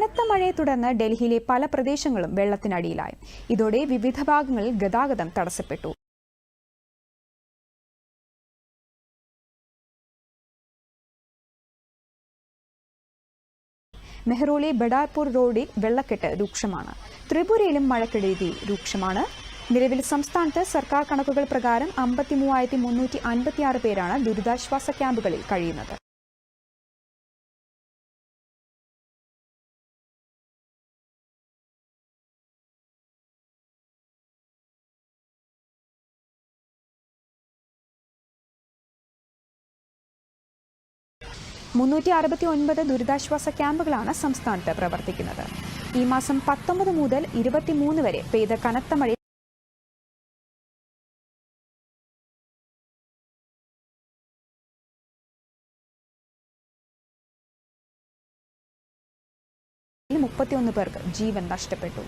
കനത്ത മഴയെ തുടർന്ന് ഡൽഹിയിലെ പല പ്രദേശങ്ങളും വെള്ളത്തിനടിയിലായി. ഇതോടെ വിവിധ ഭാഗങ്ങളിൽ ഗതാഗതം തടസ്സപ്പെട്ടു. മെഹ്റോളി ബഡാർപൂർ റോഡിൽ വെള്ളക്കെട്ട് രൂക്ഷമാണ്. ത്രിപുരയിലും മഴക്കെടുതി രൂക്ഷമാണ്. നിലവിൽ സംസ്ഥാനത്ത് സർക്കാർ കണക്കുകൾ പ്രകാരം അമ്പത്തി മൂവായിരത്തി മുന്നൂറ്റി അൻപത്തിയാറ് പേരാണ് ദുരിതാശ്വാസ ക്യാമ്പുകളിൽ കഴിയുന്നത്. മുന്നൂറ്റി അറുപത്തി ഒൻപത് ദുരിതാശ്വാസ ക്യാമ്പുകളാണ് സംസ്ഥാനത്ത് പ്രവർത്തിക്കുന്നത്. ഈ മാസം പത്തൊമ്പത് മുതൽ ഇരുപത്തിമൂന്ന് വരെ പെയ്ത കനത്ത മഴ മുപ്പത്തിയൊന്ന് പേർക്ക് ജീവൻ നഷ്ടപ്പെട്ടു.